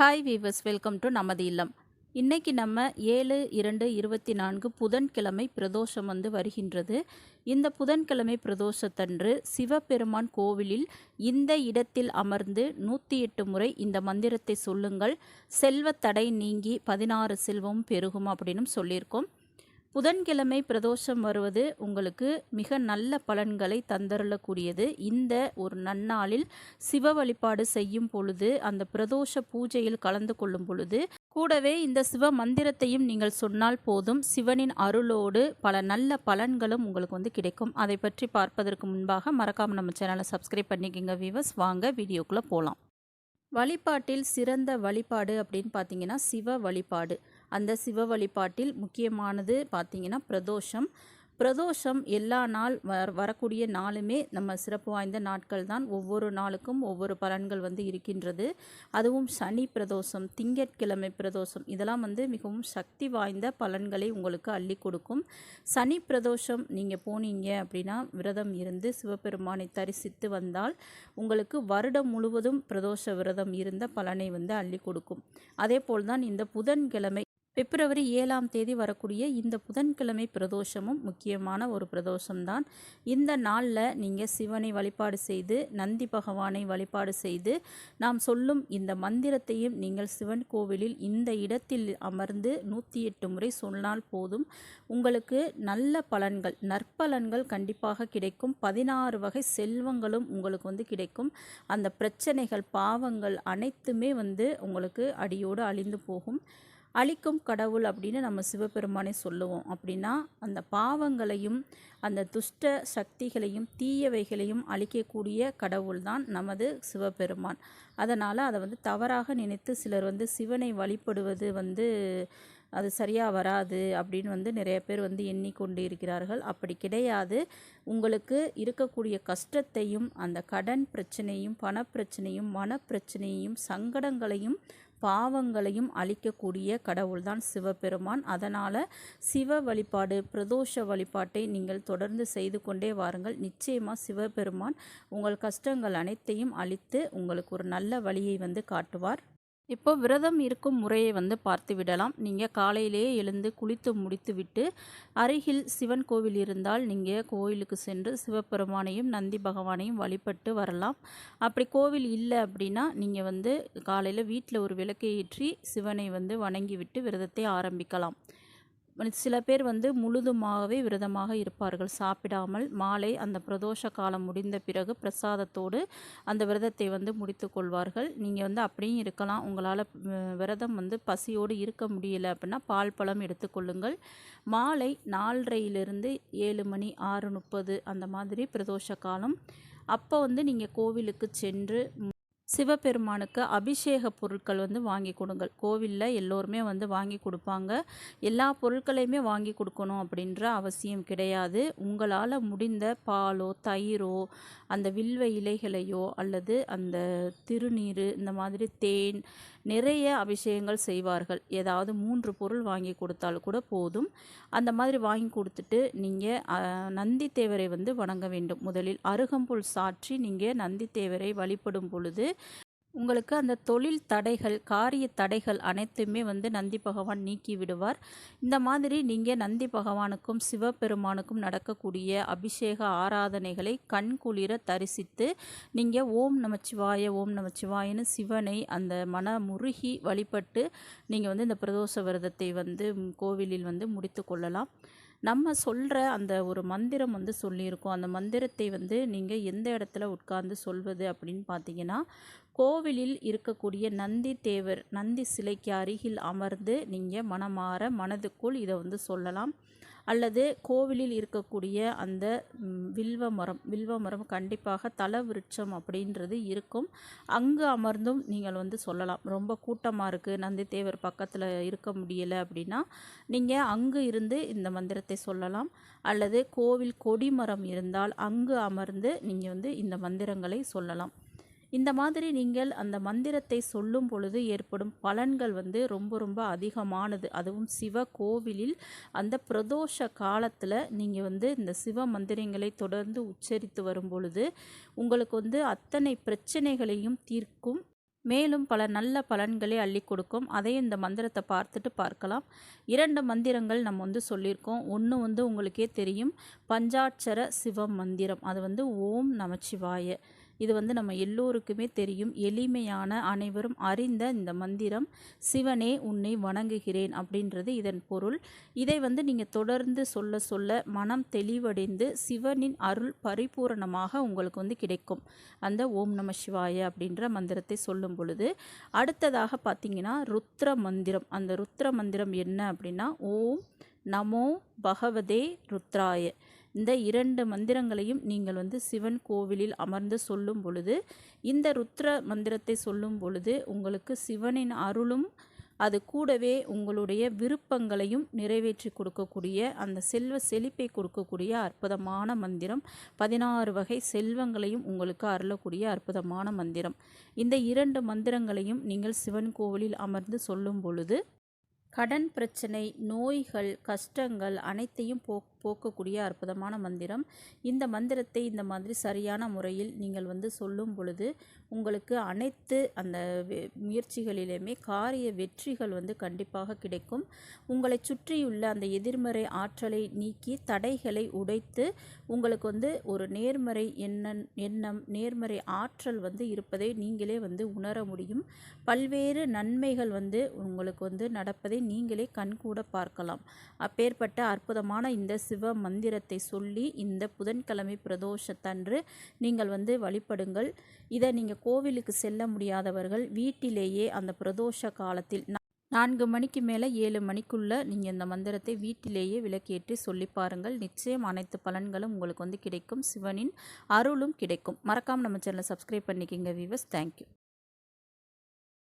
Hi viewers welcome to நமது இல்லம். இன்றைக்கி நம்ம ஏழு இரண்டு இருபத்தி நான்கு புதன்கிழமை பிரதோஷம் வந்து வருகின்றது. இந்த புதன்கிழமை பிரதோஷத்தன்று சிவபெருமான் கோவிலில் இந்த இடத்தில் அமர்ந்து நூற்றி எட்டு முறை இந்த மந்திரத்தை சொல்லுங்கள். செல்வத் தடை நீங்கி பதினாறு செல்வம் பெருகும் அப்படின்னு சொல்லியிருக்கோம். புதன்கிழமை பிரதோஷம் வருவது உங்களுக்கு மிக நல்ல பலன்களை தந்தருளக்கூடியது. இந்த ஒரு நன்னாளில் சிவ வழிபாடு செய்யும் பொழுது அந்த பிரதோஷ பூஜையில் கலந்து கொள்ளும் பொழுது கூடவே இந்த சிவ மந்திரத்தையும் நீங்கள் சொன்னால் போதும் சிவனின் அருளோடு பல நல்ல பலன்களும் உங்களுக்கு வந்து கிடைக்கும். அதை பற்றி பார்ப்பதற்கு முன்பாக மறக்காமல் நம்ம சேனலை சப்ஸ்கிரைப் பண்ணிக்கோங்க வீவர்ஸ் வாங்க வீடியோக்குள்ளே போகலாம் வழிபாட்டில் சிறந்த வழிபாடு அப்படின்னு பார்த்தீங்கன்னா சிவ வழிபாடு. அந்த சிவ வழிபாட்டில் முக்கியமானது பார்த்திங்கன்னா பிரதோஷம். பிரதோஷம் எல்லா நாள் வர வரக்கூடிய நாளுமே நம்ம சிறப்பு வாய்ந்த நாட்கள் தான். ஒவ்வொரு நாளுக்கும் ஒவ்வொரு பலன்கள் வந்து இருக்கின்றது. அதுவும் சனி பிரதோஷம் திங்கட்கிழமை பிரதோஷம் இதெல்லாம் வந்து மிகவும் சக்தி வாய்ந்த பலன்களை உங்களுக்கு அள்ளி கொடுக்கும். சனி பிரதோஷம் நீங்கள் போனீங்க அப்படின்னா விரதம் இருந்து சிவபெருமானை தரிசித்து வந்தால் உங்களுக்கு வருடம் முழுவதும் பிரதோஷ விரதம் இருந்த பலனை வந்து அள்ளி கொடுக்கும். அதே போல் தான் இந்த புதன்கிழமை பிப்ரவரி ஏழாம் தேதி வரக்கூடிய இந்த புதன்கிழமை பிரதோஷமும் முக்கியமான ஒரு பிரதோஷம்தான். இந்த நாளில் நீங்கள் சிவனை வழிபாடு செய்து நந்தி பகவானை வழிபாடு செய்து நாம் சொல்லும் இந்த மந்திரத்தையும் நீங்கள் சிவன் கோவிலில் இந்த இடத்தில் அமர்ந்து நூற்றி எட்டு முறை சொன்னால் போதும். உங்களுக்கு நல்ல பலன்கள் நற்பலன்கள் கண்டிப்பாக கிடைக்கும். பதினாறு வகை செல்வங்களும் உங்களுக்கு வந்து கிடைக்கும். அந்த பிரச்சனைகள் பாவங்கள் அனைத்துமே வந்து உங்களுக்கு அடியோடு அழிந்து போகும். அழிக்கும் கடவுள் அப்படின்னு நம்ம சிவபெருமானை சொல்லுவோம். அப்படின்னா அந்த பாவங்களையும் அந்த துஷ்ட சக்திகளையும் தீயவைகளையும் அழிக்கக்கூடிய கடவுள் தான் நமது சிவபெருமான். அதனால் அதை வந்து தவறாக நினைத்து சிலர் வந்து சிவனை வழிபடுவது வந்து அது சரியாக வராது அப்படின்னு வந்து நிறைய பேர் வந்து எண்ணிக்கொண்டு இருக்கிறார்கள் அப்படி கிடையாது. உங்களுக்கு இருக்கக்கூடிய கஷ்டத்தையும் அந்த கடன் பிரச்சனையும் பணப்பிரச்சனையும் மனப்பிரச்சனையும் சங்கடங்களையும் பாவங்களையும் அழிக்கக்கூடிய கடவுள்தான் சிவபெருமான். அதனால் சிவ வழிபாடு பிரதோஷ வழிபாட்டை நீங்கள் தொடர்ந்து செய்து கொண்டே வாருங்கள். நிச்சயமாக சிவபெருமான் உங்கள் கஷ்டங்கள் அனைத்தையும் அழித்து உங்களுக்கு ஒரு நல்ல வழியை வந்து காட்டுவார். இப்போ விரதம் இருக்கும் முறையை வந்து பார்த்து விடலாம். நீங்கள் காலையிலேயே எழுந்து குளித்து முடித்து விட்டு அருகில் சிவன் கோவில் இருந்தால் நீங்கள் கோவிலுக்கு சென்று சிவபெருமானையும் நந்தி பகவானையும் வழிபட்டு வரலாம். அப்படி கோவில் இல்லை அப்படின்னா நீங்கள் வந்து காலையில் வீட்டில் ஒரு விளக்கை ஏற்றி சிவனை வந்து வணங்கி விட்டு விரதத்தை ஆரம்பிக்கலாம். சில பேர் வந்து முழுதுமாகவே விரதமாக இருப்பார்கள். சாப்பிடாமல் மாலை அந்த பிரதோஷ காலம் முடிந்த பிறகு பிரசாதத்தோடு அந்த விரதத்தை வந்து முடித்து கொள்வார்கள். நீங்கள் வந்து அப்படியும் இருக்கலாம். உங்களால் விரதம் வந்து பசியோடு இருக்க முடியல அப்படின்னா பால் பழம் எடுத்துக்கொள்ளுங்கள் மாலை நாலரையிலிருந்து ஏழு மணி ஆறு முப்பது அந்த மாதிரி பிரதோஷ காலம். அப்போ வந்து நீங்கள் கோவிலுக்கு சென்று சிவபெருமானுக்கு அபிஷேக பொருட்கள் வந்து வாங்கி கொடுங்கள். கோவிலில் எல்லோருமே வந்து வாங்கி கொடுப்பாங்க. எல்லா பொருட்களையுமே வாங்கி கொடுக்கணும் அப்படின்ற அவசியம் கிடையாது. உங்களால் முடிந்த பாலோ தயிரோ அந்த வில்வ இலைகளையோ அல்லது அந்த திருநீர் இந்த மாதிரி தேன் நிறைய அபிஷேகங்கள் செய்வார்கள். ஏதாவது மூன்று பொருள் வாங்கி கொடுத்தால் கூட போதும். அந்த மாதிரி வாங்கி கொடுத்துட்டு நீங்கள் நந்தி தேவரை வந்து வணங்க வேண்டும். முதலில் அருகம்புல் சாற்றி நீங்கள் நந்தி தேவரை வழிபடும் பொழுது உங்களுக்கு அந்த தொழில் தடைகள் காரிய தடைகள் அனைத்துமே வந்து நந்தி பகவான் நீக்கி விடுவார். இந்த மாதிரி நீங்கள் நந்தி பகவானுக்கும் சிவபெருமானுக்கும் நடக்கக்கூடிய அபிஷேக ஆராதனைகளை கண்குளிர தரிசித்து நீங்கள் ஓம் நமச்சிவாய ஓம் நமச்சிவாயன்னு சிவனை அந்த மன முருகி வழிபட்டு நீங்கள் வந்து இந்த பிரதோஷ விரதத்தை வந்து கோவிலில் வந்து முடித்து கொள்ளலாம். நம்ம சொல்கிற அந்த ஒரு மந்திரம் வந்து சொல்லியிருக்கோம். அந்த மந்திரத்தை வந்து நீங்கள் எந்த இடத்துல உட்கார்ந்து சொல்வது அப்படின்னு பார்த்தீங்கன்னா கோவிலில் இருக்கக்கூடிய நந்தி தேவர் நந்தி சிலைக்கு அருகில் அமர்ந்து நீங்கள் மனமாற மனதுக்குள் இதை வந்து சொல்லலாம். அல்லது கோவிலில் இருக்கக்கூடிய அந்த வில்வ மரம் வில்வ மரம் கண்டிப்பாக தல விருட்சம் அப்படின்றது இருக்கும். அங்கு அமர்ந்தும் நீங்கள் வந்து சொல்லலாம். ரொம்ப கூட்டமாக இருக்குது நந்தி தேவர் பக்கத்தில் இருக்க முடியலை அப்படின்னா நீங்கள் அங்கு இருந்து இந்த மந்திரத்தை சொல்லலாம். அல்லது கோவில் கொடிமரம் இருந்தால் அங்கு அமர்ந்து நீங்கள் வந்து இந்த மந்திரங்களை சொல்லலாம். இந்த மாதிரி நீங்கள் அந்த மந்திரத்தை சொல்லும் பொழுது ஏற்படும் பலன்கள் வந்து ரொம்ப ரொம்ப அதிகமானது. அதுவும் சிவ கோவிலில் அந்த பிரதோஷ காலத்தில் நீங்கள் வந்து இந்த சிவ மந்திரங்களை தொடர்ந்து உச்சரித்து வரும் பொழுது உங்களுக்கு வந்து அத்தனை பிரச்சனைகளையும் தீர்க்கும். மேலும் பல நல்ல பலன்களை அள்ளி கொடுக்கும். அதையும் இந்த மந்திரத்தை பார்த்துட்டு பார்க்கலாம். இரண்டு மந்திரங்கள் நம்ம வந்து சொல்லியிருக்கோம். ஒன்று வந்து உங்களுக்கே தெரியும். பஞ்சாட்சர சிவ மந்திரம். அது வந்து ஓம் நமச்சிவாய. இது வந்து நம்ம எல்லோருக்குமே தெரியும். எளிமையான அனைவரும் அறிந்த இந்த மந்திரம் சிவனே உன்னை வணங்குகிறேன் அப்படின்றது இதன் பொருள். இதை வந்து நீங்கள் தொடர்ந்து சொல்ல சொல்ல மனம் தெளிவடைந்து சிவனின் அருள் பரிபூரணமாக உங்களுக்கு வந்து கிடைக்கும். அந்த ஓம் நம சிவாய அப்படின்ற மந்திரத்தை சொல்லும் பொழுது அடுத்ததாக பார்த்தீங்கன்னா ருத்ர மந்திரம். அந்த ருத்ர மந்திரம் என்ன அப்படின்னா ஓம் நமோ பகவதே ருத்ராய இந்த இரண்டு மந்திரங்களையும் நீங்கள் வந்து சிவன் கோவிலில் அமர்ந்து சொல்லும் பொழுது இந்த ருத்ர மந்திரத்தை சொல்லும் பொழுது உங்களுக்கு சிவனின் அருளும் அது கூடவே உங்களுடைய விருப்பங்களையும் நிறைவேற்றி கொடுக்கக்கூடிய அந்த செல்வ செழிப்பை கொடுக்கக்கூடிய அற்புதமான மந்திரம். பதினாறு வகை செல்வங்களையும் உங்களுக்கு அருளக்கூடிய அற்புதமான மந்திரம். இந்த இரண்டு மந்திரங்களையும் நீங்கள் சிவன் கோவிலில் அமர்ந்து சொல்லும் பொழுது கடன் பிரச்சனை நோய்கள் கஷ்டங்கள் அனைத்தையும் போக்க போக்கக்கூடிய அற்புதமான மந்திரம். இந்த மந்திரத்தை இந்த மாதிரி சரியான முறையில் நீங்கள் வந்து சொல்லும் பொழுது உங்களுக்கு அனைத்து அந்த முயற்சிகளிலுமே காரிய வெற்றிகள் வந்து கண்டிப்பாக கிடைக்கும். உங்களை சுற்றியுள்ள அந்த எதிர்மறை ஆற்றலை நீக்கி தடைகளை உடைத்து உங்களுக்கு வந்து ஒரு நேர்மறை எண்ணம் எண்ணம் நேர்மறை ஆற்றல் வந்து இருப்பதை நீங்களே வந்து உணர முடியும். பல்வேறு நன்மைகள் வந்து உங்களுக்கு வந்து நடப்பதை நீங்களே கண்கூட பார்க்கலாம். அப்பேற்பட்ட அற்புதமான இந்த சிவ மந்திரத்தை சொல்லி இந்த புதன்கிழமை பிரதோஷத்தன்று நீங்கள் வந்து வழிபடுங்கள். இதை நீங்கள் கோவிலுக்கு செல்ல முடியாதவர்கள் வீட்டிலேயே அந்த பிரதோஷ காலத்தில் நான்கு மணிக்கு மேலே ஏழு மணிக்குள்ளே நீங்கள் இந்த மந்திரத்தை வீட்டிலேயே விளக்கேற்றி சொல்லி பாருங்கள். நிச்சயம் அனைத்து பலன்களும் உங்களுக்கு வந்து கிடைக்கும். சிவனின் அருளும் கிடைக்கும். மறக்காமல் நம்ம சேனலை சப்ஸ்கிரைப் பண்ணிக்கிங்க வீவர்ஸ் தேங்க்யூ